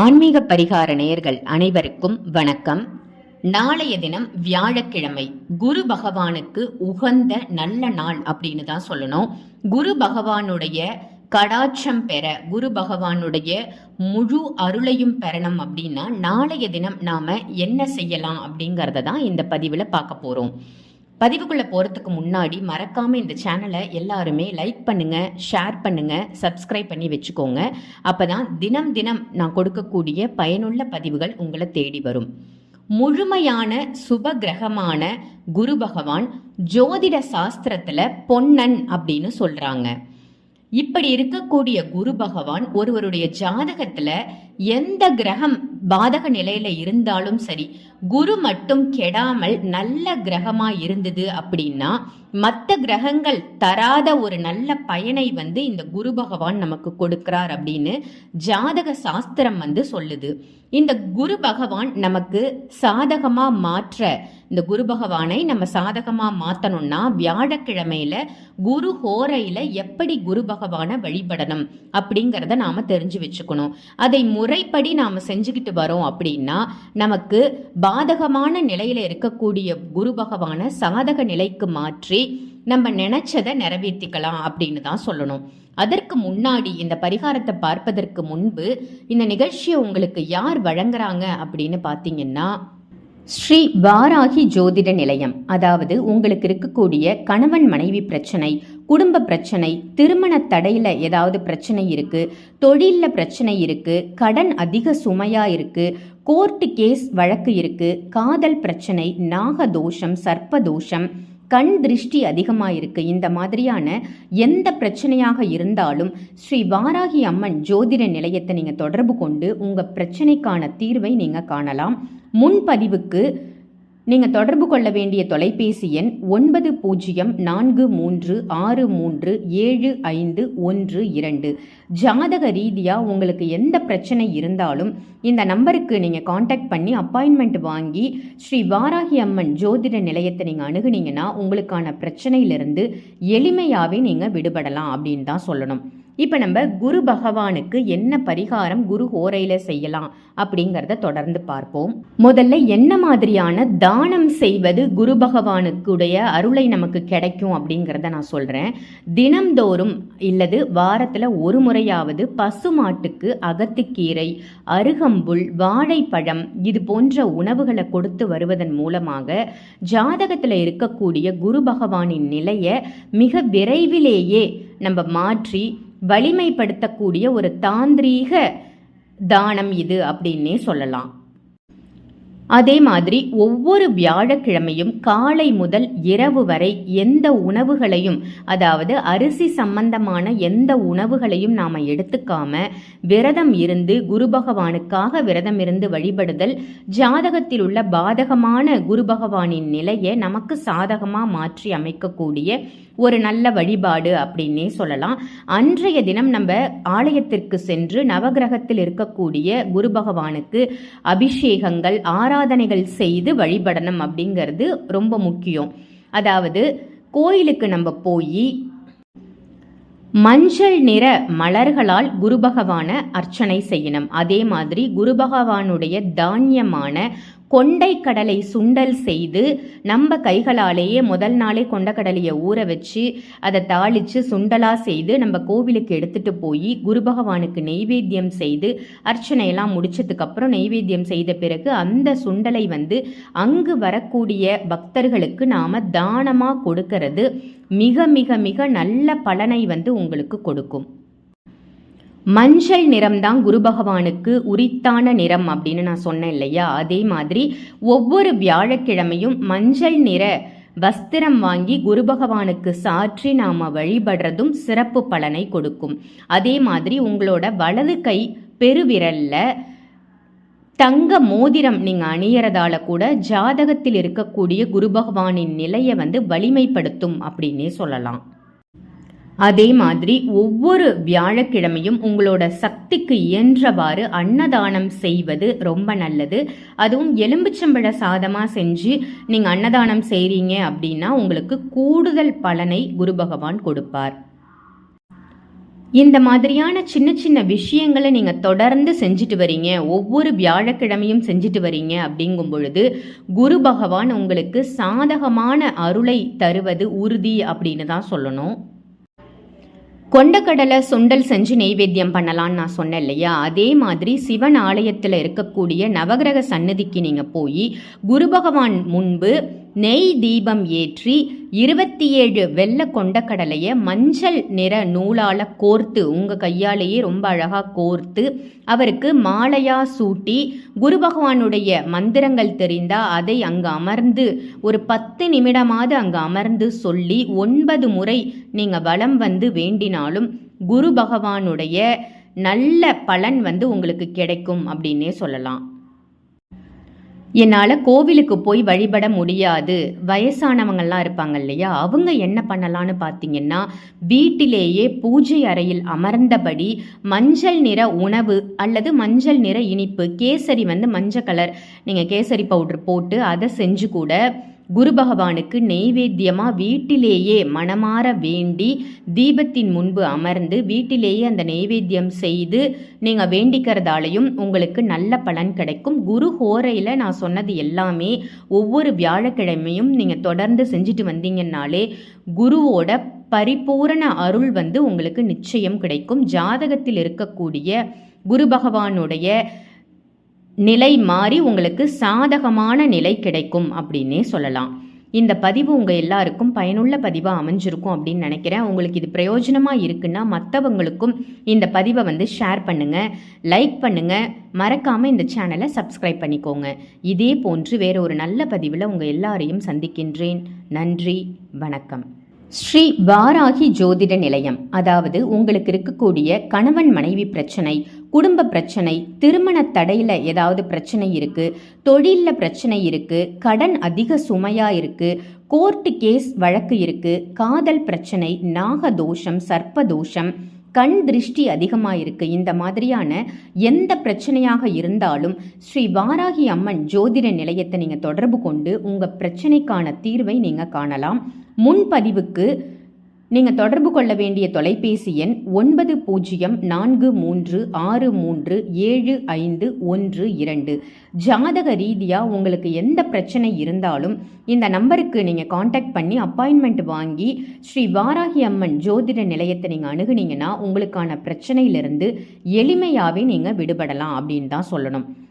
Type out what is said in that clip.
ஆன்மீக பரிகார நேயர்கள் அனைவருக்கும் வணக்கம். நாளைய தினம் வியாழக்கிழமை குரு பகவானுக்கு உகந்த நல்ல நாள் அப்படின்னு தான் சொல்லணும். குரு பகவானுடைய கடாட்சம் பெற குரு பகவானுடைய முழு அருளையும் பெறணும் அப்படின்னா நாளைய தினம் நாம என்ன செய்யலாம் அப்படிங்கறத தான் இந்த பதிவில் பார்க்க போறோம். பதிவுக்குள்ளே போகிறதுக்கு முன்னாடி மறக்காமல் இந்த சேனலை எல்லாருமே லைக் பண்ணுங்கள் ஷேர் பண்ணுங்கள் சப்ஸ்கிரைப் பண்ணி வச்சுக்கோங்க. அப்போ தான் தினம் தினம் நான் கொடுக்கக்கூடிய பயனுள்ள பதிவுகள் உங்களை தேடி வரும். முழுமையான சுப கிரகமான குரு பகவான் ஜோதிட சாஸ்திரத்தில் பொன்னன் அப்படின்னு சொல்கிறாங்க இப்படி இருக்கக்கூடிய குரு பகவான் ஒருவருடைய ஜாதகத்தில் எந்த கிரகம் பாதக நிலையில இருந்தாலும் சரி குரு மட்டும் கெடாமல் நல்ல கிரகமா இருந்தது அப்படின்னா மற்ற கிரகங்கள் தராத ஒரு நல்ல பயனை வந்து இந்த குரு பகவான் நமக்கு கொடுக்கிறார் அப்படின்னு ஜாதக சாஸ்திரம் வந்து சொல்லுது. இந்த குரு பகவான் நமக்கு சாதகமா மாற்ற இந்த குரு பகவானை நம்ம சாதகமாக மாற்றணும்னா வியாழக்கிழமையில குரு ஹோரையில எப்படி குரு பகவானை வழிபடணும் அப்படிங்கிறத நாம தெரிஞ்சு வச்சுக்கணும். அதை முறைப்படி நாம செஞ்சுக்கிட்டு வரோம் அப்படின்னா நமக்கு பாதகமான நிலையில இருக்கக்கூடிய குரு பகவானை சாதக நிலைக்கு மாற்றி நம்ம நினைச்சதை நிறைவேற்றிக்கலாம் அப்படின்னு தான் சொல்லணும். அதற்கு முன்னாடி இந்த பரிகாரத்தை பார்ப்பதற்கு முன்பு இந்த நிகழ்ச்சியை உங்களுக்கு யார் வழங்குறாங்க அப்படின்னு பார்த்தீங்கன்னா ஸ்ரீ வாராகி ஜோதிட நிலையம். அதாவது உங்களுக்கு இருக்கக்கூடிய கணவன் மனைவி பிரச்சனை குடும்ப பிரச்சனை திருமண தடையில் ஏதாவது பிரச்சனை இருக்குது தொழிலில் பிரச்சனை இருக்குது கடன் அதிக சுமையாக இருக்குது கோர்ட்டு கேஸ் வழக்கு இருக்குது காதல் பிரச்சனை நாகதோஷம் சர்ப்பதோஷம் கண் திருஷ்டி அதிகமாக இருக்கு. இந்த மாதிரியான எந்த பிரச்சனையாக இருந்தாலும் ஸ்ரீ வாராகி அம்மன் ஜோதிட நிலையத்தை நீங்கள் தொடர்பு கொண்டு உங்கள் பிரச்சனைக்கான தீர்வை நீங்கள் காணலாம். முன்பதிவுக்கு நீங்கள் தொடர்பு கொள்ள வேண்டிய தொலைபேசி எண் ஒன்பது பூஜ்ஜியம் நான்கு மூன்று ஆறு மூன்று ஏழு ஐந்து ஒன்று இரண்டு. ஜாதக ரீதியாக உங்களுக்கு எந்த பிரச்சனை இருந்தாலும் இந்த நம்பருக்கு நீங்கள் காண்டாக்ட் பண்ணி அப்பாயின்மெண்ட் வாங்கி ஸ்ரீ வாராகி அம்மன் ஜோதிட நிலையத்தை நீங்கள் அணுகுனீங்கன்னா உங்களுக்கான பிரச்சனையிலிருந்து எளிமையாகவே நீங்கள் விடுபடலாம் அப்படின்னு தான் சொல்லணும். இப்போ நம்ம குரு பகவானுக்கு என்ன பரிகாரம் குரு ஹோரையில் செய்யலாம் அப்படிங்கிறத தொடர்ந்து பார்ப்போம். முதல்ல என்ன மாதிரியான தானம் செய்வது குரு பகவானுக்குடைய அருளை நமக்கு கிடைக்கும் அப்படிங்கிறத நான் சொல்கிறேன் தினம்தோறும் இல்லது வாரத்தில் ஒரு முறையாவது பசுமாட்டுக்கு அகத்துக்கீரை அருகம்புல் வாழைப்பழம் இது போன்ற உணவுகளை கொடுத்து வருவதன் மூலமாக ஜாதகத்தில் இருக்கக்கூடிய குரு பகவானின் நிலையை மிக விரைவிலேயே நம்ம மாற்றி வலிமைப்படுத்தக்கூடிய ஒரு தாந்திரீக தானம் இது அப்படின்னே சொல்லலாம். அதே மாதிரி ஒவ்வொரு வியாழக்கிழமையும் காலை முதல் இரவு வரை எந்த உணவுகளையும் அதாவது அரிசி சம்பந்தமான எந்த உணவுகளையும் நாம் எடுத்துக்காம விரதம் இருந்து குரு பகவானுக்காக விரதம் இருந்து வழிபடுதல் ஜாதகத்தில் உள்ள பாதகமான குரு பகவானின் நிலையை நமக்கு சாதகமாக மாற்றி அமைக்கக்கூடிய ஒரு நல்ல வழிபாடு அப்படின்னே சொல்லலாம். அன்றைய தினம் நம்ம ஆலயத்திற்கு சென்று நவகிரகத்தில் இருக்கக்கூடிய குரு பகவானுக்கு அபிஷேகங்கள் ஆராதனைகள் செய்து வழிபடணும் அப்படிங்கிறது ரொம்ப முக்கியம். அதாவது கோயிலுக்கு நம்ம போய் மஞ்சள் நிற மலர்களால் குரு பகவான அர்ச்சனை செய்யணும். அதே மாதிரி குரு பகவானுடைய தானியமான கொண்டை கடலை சுண்டல் செய்து நம்ம கைகளாலேயே முதல் நாளே கொண்டக்கடலையை ஊற வச்சு அதை தாளித்து சுண்டலாக செய்து நம்ம கோவிலுக்கு எடுத்துகிட்டு போய் குரு பகவானுக்கு நெய்வேத்தியம் செய்து அர்ச்சனையெல்லாம் முடிச்சதுக்கப்புறம் நெய்வேத்தியம் செய்த பிறகு அந்த சுண்டலை வந்து அங்கு வரக்கூடிய பக்தர்களுக்கு நாம் தானமாக கொடுக்கறது மிக மிக மிக நல்ல பலனை வந்து உங்களுக்கு கொடுக்கும். மஞ்சள் நிறம் தான் குரு பகவானுக்கு உரித்தான நிறம் அப்படின்னு நான் சொன்னேன் இல்லையா? அதே மாதிரி ஒவ்வொரு வியாழக்கிழமையும் மஞ்சள் நிற வஸ்திரம் வாங்கி குரு பகவானுக்கு சாற்றி நாம் வழிபடுறதும் சிறப்பு பலனை கொடுக்கும். அதே மாதிரி உங்களோட வலது கை பெருவிரல்ல தங்க மோதிரம் நீங்கள் அணியறதால கூட ஜாதகத்தில் இருக்கக்கூடிய குரு பகவானின் நிலையை வந்து வலிமைப்படுத்தும் அப்படின்னே சொல்லலாம். அதே மாதிரி ஒவ்வொரு வியாழக்கிழமையும் உங்களோட சக்திக்கு இயன்றவாறு அன்னதானம் செய்வது ரொம்ப நல்லது. அதுவும் எலும்புச்சம்பழ சாதமாக செஞ்சு நீங்கள் அன்னதானம் செய்கிறீங்க அப்படின்னா உங்களுக்கு கூடுதல் பலனை குரு பகவான் கொடுப்பார். இந்த மாதிரியான சின்ன சின்ன விஷயங்களை நீங்கள் தொடர்ந்து செஞ்சுட்டு வரீங்க ஒவ்வொரு வியாழக்கிழமையும் செஞ்சுட்டு வரீங்க அப்படிங்கும் பொழுது குரு பகவான் உங்களுக்கு சாதகமான அருளை தருவது உறுதி அப்படின்னு தான் சொல்லணும். கொண்டக்கடலை சுண்டல் செஞ்சு நெய்வேத்தியம் பண்ணலான்னு நான் சொன்னேன் இல்லையா? அதே மாதிரி சிவன் ஆலயத்தில் இருக்கக்கூடிய நவகிரக சன்னதிக்கு நீங்கள் போய் குரு பகவான் முன்பு நெய் தீபம் ஏற்றி இருபத்தி ஏழு வெள்ளை கொண்டக்கடலையை மஞ்சள் நிற நூலால் கோர்த்து உங்கள் கையாலேயே ரொம்ப அழகாக கோர்த்து அவருக்கு மாலையாக சூட்டி குரு பகவானுடைய மந்திரங்கள் தெரிந்தால் அதை அங்கே அமர்ந்து ஒரு பத்து நிமிடமாவது அங்கே அமர்ந்து சொல்லி ஒன்பது முறை நீங்கள் வலம் வந்து வேண்டினாலும் குரு பகவானுடைய நல்ல பலன் வந்து உங்களுக்கு கிடைக்கும் அப்படின்னே சொல்லலாம். என்னால் கோவிலுக்கு போய் வழிபட முடியாது. வயசானவங்கள்லாம் இருப்பாங்க இல்லையா? அவங்க என்ன பண்ணலான்னு பார்த்தீங்கன்னா வீட்டிலேயே பூஜை அறையில் அமர்ந்தபடி மஞ்சள் நிற உணவு அல்லது மஞ்சள் நிற இனிப்பு கேசரி வந்து மஞ்சள் கலர் நீங்கள் கேசரி பவுடர் போட்டு அதை செஞ்சு கூட குரு பகவானுக்கு நெய்வேத்தியமாக வீட்டிலேயே மனமாற வேண்டி தீபத்தின் முன்பு அமர்ந்து வீட்டிலேயே அந்த நெய்வேத்தியம் செய்து நீங்கள் வேண்டிக்கிறதாலையும் உங்களுக்கு நல்ல பலன் கிடைக்கும். குரு ஹோரையில் நான் சொன்னது எல்லாமே ஒவ்வொரு வியாழக்கிழமையும் நீங்கள் தொடர்ந்து செஞ்சுட்டு வந்தீங்கன்னாலே குருவோட பரிபூரண அருள் வந்து உங்களுக்கு நிச்சயம் கிடைக்கும். ஜாதகத்தில் இருக்கக்கூடிய குரு பகவானுடைய நிலை மாறி உங்களுக்கு சாதகமான நிலை கிடைக்கும் அப்படின்னே சொல்லலாம். இந்த பதிவு உங்கள் எல்லாருக்கும் பயனுள்ள பதிவாக அமைஞ்சிருக்கும் அப்படின்னு நினைக்கிறேன். உங்களுக்கு இது பிரயோஜனமாக இருக்குன்னா மற்றவங்களுக்கும் இந்த பதிவை வந்து ஷேர் பண்ணுங்கள் லைக் பண்ணுங்கள் மறக்காமல் இந்த சேனலை சப்ஸ்கிரைப் பண்ணிக்கோங்க. இதே போன்று வேறு ஒரு நல்ல பதிவில் உங்கள் எல்லாரையும் சந்திக்கின்றேன். நன்றி வணக்கம். ஸ்ரீ வாராகி ஜோதிட நிலையம் அதாவது உங்களுக்கு இருக்கக்கூடிய கணவன் மனைவி பிரச்சனை குடும்ப பிரச்சனை திருமண தடையில் ஏதாவது பிரச்சனை இருக்கு தொழிலில் பிரச்சனை இருக்கு கடன் அதிக சுமையா இருக்கு கோர்ட்டு கேஸ் வழக்கு இருக்கு காதல் பிரச்சனை நாகதோஷம் சர்ப்பதோஷம் கண் திருஷ்டி அதிகமாக இருக்கு. இந்த மாதிரியான எந்த பிரச்சனையாக இருந்தாலும் ஸ்ரீ வாராகி அம்மன் ஜோதிட நிலையத்தை நீங்கள் தொடர்பு கொண்டு உங்கள் பிரச்சனைக்கான தீர்வை நீங்கள் காணலாம். முன்பதிவுக்கு நீங்கள் தொடர்பு கொள்ள வேண்டிய தொலைபேசி எண் ஒன்பது பூஜ்ஜியம் நான்கு மூன்று ஆறு மூன்று ஏழு ஐந்து ஒன்று இரண்டு. ஜாதக ரீதியாக உங்களுக்கு எந்த பிரச்சனை இருந்தாலும் இந்த நம்பருக்கு நீங்கள் காண்டாக்ட் பண்ணி அப்பாயின்மெண்ட் வாங்கி ஸ்ரீ வாராகி அம்மன் ஜோதிட நிலையத்தை நீங்கள் அணுகுனீங்கன்னா உங்களுக்கான பிரச்சனையிலிருந்து எளிமையாகவே நீங்கள் விடுபடலாம் அப்படின்னு தான் சொல்லணும்.